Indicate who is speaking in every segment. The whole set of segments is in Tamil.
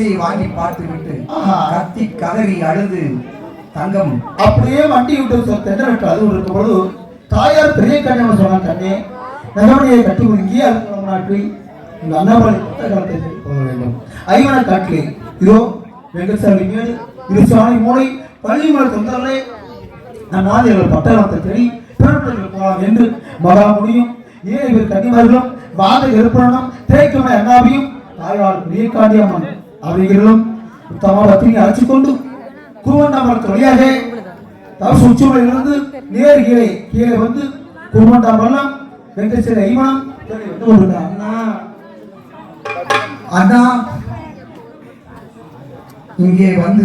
Speaker 1: ஆ.
Speaker 2: வாங்கி பார்த்து விட்டு கத்தி கதறி அழுது தங்கம்.
Speaker 1: அப்படியே வண்டி விட்டு தென்னவிட்டு அது இருக்கும் பொழுது தாயார் பெரிய கண்ணன் சொன்னாங்க கண்ணே நகமணியை கட்டி ஒதுங்கி அது நாட்டி இந்த அண்ணாமலை புத்தகத்தை போக வேண்டும். ஐவன காட்டிலே இதோ வெங்கசாமி மேடு இது சாணி மூளை பள்ளிமலை தொந்தரே நம் ஆதியர்கள் பட்டணத்தை தேடி பிறப்பிடங்கள் போகலாம் என்று மகா முடியும். ஏழு பேர் கன்னிமார்களும் வாத எருப்பணம் தேய்க்குமை அண்ணாவையும் தாயார் பெரிய காண்டியம்மன் அப்படிங்கிறதும் தம பத்திரிகை அழைச்சிக் கொண்டு குருவண்டாமரத்து வழியாக தவசு உச்சிமலையிலிருந்து நேர் கீழே கீழே வந்து குருவண்டாமரம் வெங்கடேஸ்வர ஐமனம் வந்து கொண்டிருக்கிறார். அண்ணா
Speaker 2: அண்ணா இங்கே வந்து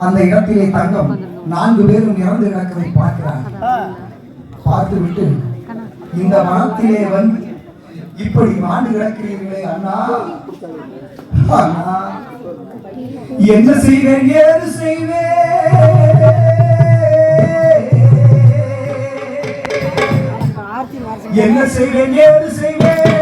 Speaker 2: அந்த இடத்திலே தங்கம் நான்கு பேரும் இறந்து கிடக்கதை பார்க்கிறார் பார்த்து விட்டு இந்த மனத்திலே வந்து இப்படி மாண்டு கிடக்கிறீர்களே அண்ணா. அண்ணா. என்ன செய்வேன் ஏது செய்வேன்? என்ன செய்வேன் ஏது செய்வேன்?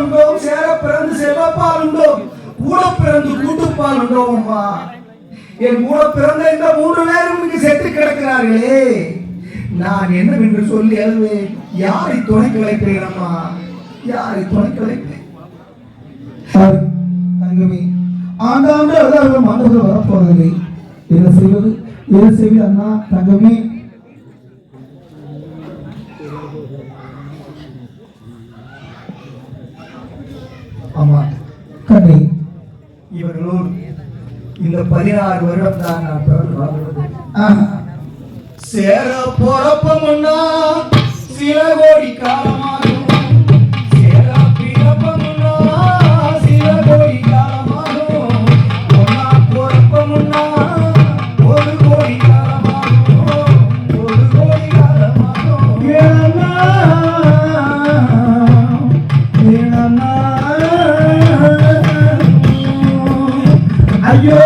Speaker 2: உண்டோம் சேர பிறந்து செல்லப்பால் உண்டோம் கூட பிறந்து கூட்டுப்பால் உண்டோம் அம்மா. என் கூட பிறந்த இந்த மூன்று பேரும் இங்கு செத்து கிடக்கிறார்களே. நான் என்னவென்று சொல்லி அழுவேன் யாரை துணைக்கு வைப்பேன் அம்மா? யாரை துணைக்கு வைப்பேன்
Speaker 1: சார், தங்கமே ஆண்டாண்டு அதாவது மண்டபத்தில் வரப்போகிறது. என்ன செய்வது? என்ன செய்வது அண்ணா தங்கமே
Speaker 2: அம்மா
Speaker 1: கண்ணே
Speaker 2: இவர்களோடு இந்த பதினாறு வருடம் தான் நான் பிறந்து வாழ்வது
Speaker 1: ஆஹா.
Speaker 2: சேர பொறப்பமுன்னா சில கோடி காலம் ஐயோ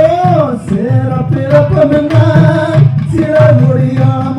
Speaker 1: சேர பிறப்பம் என்ன சில முடியாம